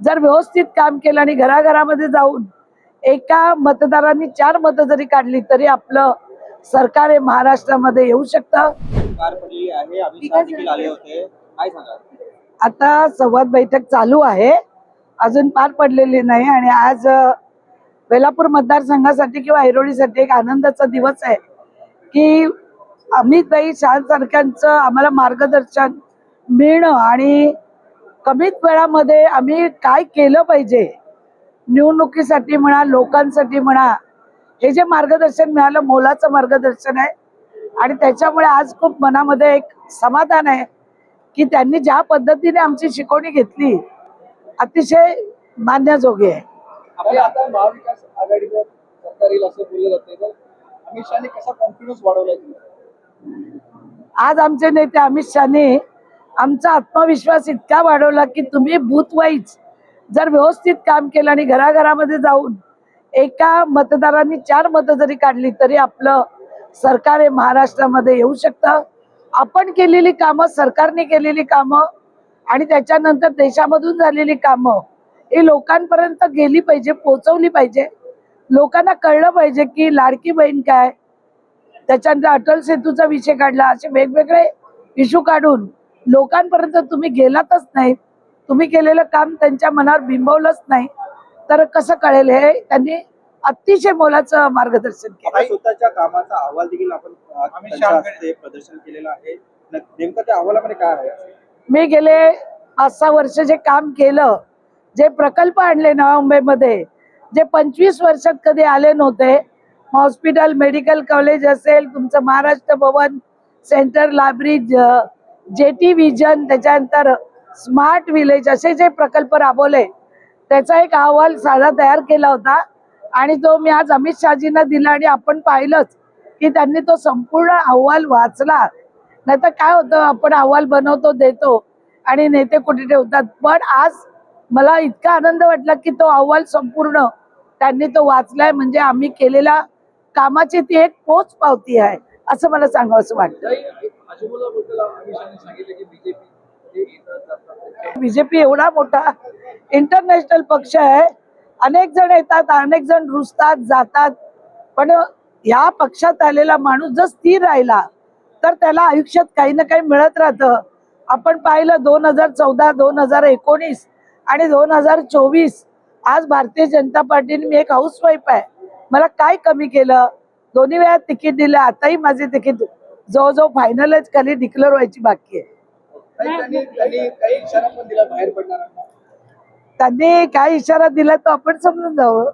जर व्यवस्थित काम केलं आणि घराघरामध्ये जाऊन एका मतदारांनी चार मतं जरी काढली तरी आपलं सरकार हे महाराष्ट्रामध्ये येऊ शकतं. आता संवाद बैठक चालू आहे. अजून पार पडलेली नाही आणि आज अ, बेलापूर मतदारसंघासाठी किंवा ऐरोलीसाठी एक आनंदाचा दिवस आहे की अमितभाई शहा सारख्यांचं आम्हाला मार्गदर्शन मिळणं आणि कमीत वेळामध्ये आम्ही काय केलं पाहिजे? निवडणुकीसाठी म्हणा लोकांसाठी म्हणा हे जे मार्गदर्शन मिळालं मोलाचं मार्गदर्शन आहे. आणि त्याच्यामुळे आज खूप मनामध्ये एक समाधान आहे की त्यांनी ज्या पद्धतीने आमची शिकवणी घेतली अतिशय मान्यजोगी आहे. आज आमचे नेते अमित शहाने आमचा आत्मविश्वास इतका वाढवला की तुम्ही बूथ जर व्यवस्थित काम केलं आणि घराघरामध्ये जाऊन एका मतदारांनी चार मतं जरी काढली तरी आपलं सरकार हे महाराष्ट्रामध्ये येऊ शकतं. आपण केलेली कामं सरकारने केलेली कामं आणि त्याच्यानंतर देशामधून झालेली कामं ही लोकांपर्यंत गेली पाहिजे पोचवली पाहिजे. लोकांना कळलं पाहिजे की लाडकी बहीण काय? त्याच्यानंतर अटल सेतूचा विषय काढला असे वेगवेगळे इश्यू काढून लोकांपर्यंत तुम्ही गेलातच नाही तुम्ही केलेलं काम त्यांच्या मनावर बिंबवलंच नाही तर कसं कळेल हे? त्यांनी अतिशय मोलाचं मार्गदर्शन केलं. स्वतःच्या कामाचा अहवाल देखील आपण प्रदर्शन केलेलं आहे. नेमकं त्या अहवालामध्ये काय आहे? मी गेले पाच सहा वर्ष जे काम केलं जे प्रकल्प आणले नवा मुंबईमध्ये जे पंचवीस वर्षात कधी आले नव्हते हॉस्पिटल मेडिकल कॉलेज असेल तुमचं Maharashtra Bhavan centre library J T vision त्याच्यानंतर स्मार्ट विलेज असे जे प्रकल्प राबवले त्याचा एक अहवाल साधा तयार केला होता. आणि तो मी आज अमित शहाजींना दिला आणि आपण पाहिलंच की त्यांनी तो संपूर्ण अहवाल वाचला. नाही तर काय होतं आपण अहवाल बनवतो देतो आणि नेते कुठे ठेवतात. पण आज मला इतका आनंद वाटला की तो अहवाल संपूर्ण त्यांनी तो वाचलाय. म्हणजे आम्ही केलेल्या कामाची ती एक पोच पावती आहे. असं मला वाटतं. बीजेपी येतात जातात. बीजेपी एवढा मोठा इंटरनॅशनल पक्ष आहे. अनेक जण येतात अनेक जण रुजतात जातात. पण या पक्षात आलेला माणूस जर स्थिर राहिला तर त्याला आयुष्यात काही ना काही मिळत राहतं. आपण पाहिलं दोन हजार चौदा दोन हजार एकोणीस आणि दोन हजार चोवीस आज भारतीय जनता पार्टीने मी एक हाऊसवाईफ आहे. मला काय कमी केलं? दोन्ही वेळा तिकीट दिलं आताही माझे तिकीट जवळजवळ फायनलच खाली डिक्लेअर व्हायची बाकी आहे. त्यांनी काय इशारा दिला तो आपण समजून जावं.